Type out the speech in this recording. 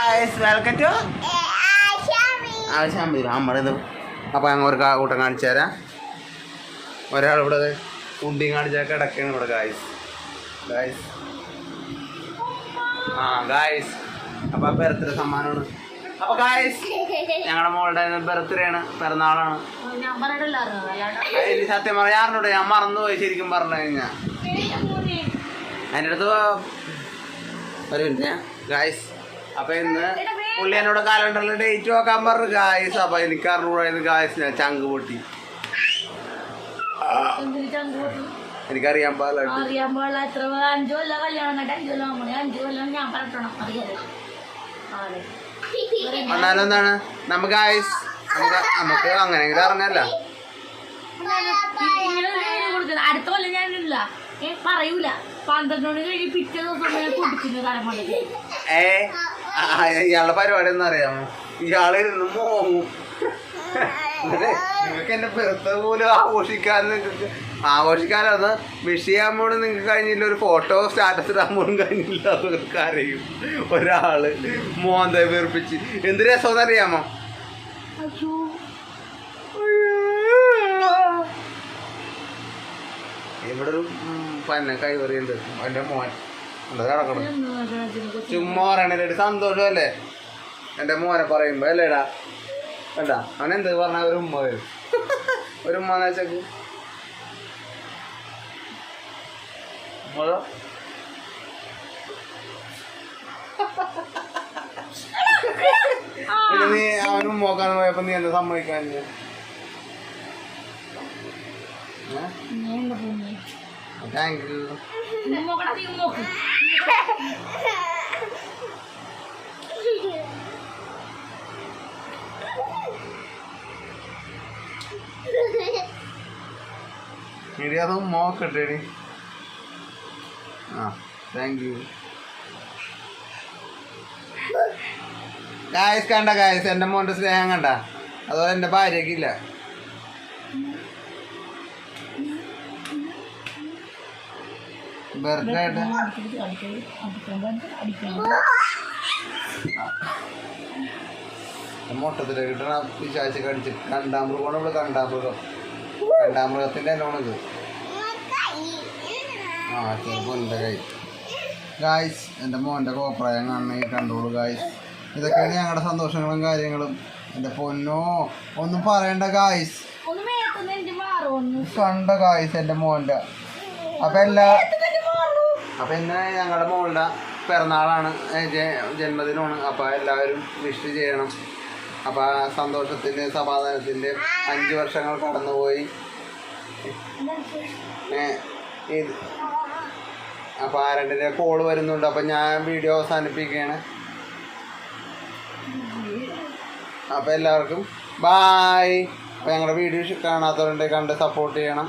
Welcome to ആവശ്യം വരും നമ്മളിത് അപ്പോൾ ഞങ്ങൾ ഒരു കൂട്ടം കാണിച്ചു തരാം. ഒരാൾ ഇവിടെ ഉണ്ടി കാണിച്ചാൽ കിടക്കുകയാണ് ഇവിടെ ഗായ്സ് ഗായ്സ് ആ ഗായ്സ് അപ്പോൾ ബർത്ത്ഡേ സമ്മാനമാണ്. അപ്പോൾ ഗായ്സ് ഞങ്ങളുടെ മോളുടെ ബർത്ത്ഡേ ആണ്. പിറന്നാളാണ്. സത്യം പറയാറുണ്ട് ഞാൻ മറന്നുപോയി ശരിക്കും പറഞ്ഞു കഴിഞ്ഞാൽ അതിന്റെ അടുത്ത് ഒരു മിനിറ്റ് ഗായ്സ് അപ്പൊ ഇന്ന് പുള്ളി എന്നോട് കാലണ്ടറിൽ ഡേറ്റ് നോക്കാൻ പറഞ്ഞു. ഗായസ് അപ്പൊ എനിക്ക് അറിഞ്ഞൂടായിരുന്നു. ഗായസ് ഞാൻ ചങ്ക് പൊട്ടി? എനിക്കറിയാൻ പാടില്ല. അറിയാൻ പാടില്ല. എത്ര അഞ്ചു കൊല്ലം കല്യാണം കേട്ട് അഞ്ചു കൊല്ലം ആകുമ്പോൾ അഞ്ചു കൊല്ലം ഞാൻ പറഞ്ഞോണം അതെ എന്നാലും എന്താണ്? നമുക്ക് ആയുസ് നമുക്ക് നമുക്ക് അങ്ങനെയെങ്കിലും അറിഞ്ഞല്ല. അടുത്ത കൊല്ലം ഞാനില്ല പറയൂല. പന്ത്രണ്ട് മണി കഴിഞ്ഞ് പിറ്റേ ദിവസം ഞാൻ തലമുറ ഏ? ഇയാളുടെ പരിപാടി ഒന്നും അറിയാമോ ഇയാളിരുന്ന് മോങ്ങും. നിങ്ങൾക്ക് എന്റെ ബർത്ത് പോലും ആഘോഷിക്കാൻ ആഘോഷിക്കാനൊന്ന് വിഷ് ചെയ്യാൻ പോലും നിങ്ങൾക്ക് കഴിഞ്ഞില്ല. ഒരു ഫോട്ടോ സ്റ്റാറ്റസ് ഇടാൻ പോലും കഴിഞ്ഞില്ല. അവർക്ക് അറിയും. ഒരാൾ മോന്ത വീർപ്പിച്ച് എന്ത് രസം അറിയാമോ? ഇവിടെ ഒരു പന്ന കൈവറിയുണ്ട്. എന്റെ മോൻ. എന്താ കിടക്കണം ചുമ്മാ ഒരു സന്തോഷമല്ലേ? എന്റെ മോനെ പറയുമ്പോ അല്ലേടാ? വേണ്ട അവൻ എന്ത് പറഞ്ഞ ഒരു ഉമ്മ വരും. ഒരു ഉമ്മ എന്ന് പിന്നെ നീ അവൻ ഉമ്മോക്കാൻ പോയപ്പോ നീ എന്താ സമ്മതിക്കാൻ താങ്ക് യു ഇടി അത് ഉമ്മോക്കട്ടേടി ആ താങ്ക് യു ഗായസ് കണ്ട ഗായസ് എന്റെ മോന്റെ സ്നേഹം കണ്ട. അതുപോലെ എന്റെ ഭാര്യയ്ക്കില്ല ബർത്ത്ഡേ ആയിട്ട് മൊട്ടത്തിൽ കിട്ടണ പിശാച്ച് കടിച്ച് കണ്ടാമൃഗമാണ് ഇവിടെ കണ്ടാമൃഗം. കണ്ടാമൃഗത്തിന്റെ ലോണത് ആ ചെറുപ്പന്റെ കൈ. ഗായ്സ് എന്റെ മോന്റെ കോപ്രായം കാണണമെങ്കിൽ കണ്ടോളൂ ഗായ്സ് ഇതൊക്കെയാണ് ഞങ്ങളുടെ സന്തോഷങ്ങളും കാര്യങ്ങളും. എന്റെ പൊന്നോ ഒന്നും പറയണ്ട ഗായ്സ് കണ്ട ഗായ്സ് എന്റെ മോന്റെ അപ്പം എല്ലാ അപ്പം ഇന്ന് ഞങ്ങളുടെ മോളുടെ പിറന്നാളാണ്. ജന്മദിനമാണ്. അപ്പോൾ എല്ലാവരും വിഷ് ചെയ്യണം. അപ്പോൾ സന്തോഷത്തിന്റെ സമാധാനത്തിന്റെ അഞ്ച് വർഷങ്ങൾ കടന്നുപോയി. ഇത് അപ്പോൾ ആ കോൾ വരുന്നുണ്ട്. അപ്പം ഞാൻ വീഡിയോ അവസാനിപ്പിക്കുകയാണ്. അപ്പോൾ എല്ലാവർക്കും ബായ് അപ്പോൾ ഞങ്ങളുടെ വീഡിയോ കാണാത്തവരുണ്ടെങ്കിൽ കണ്ട് സപ്പോർട്ട് ചെയ്യണം.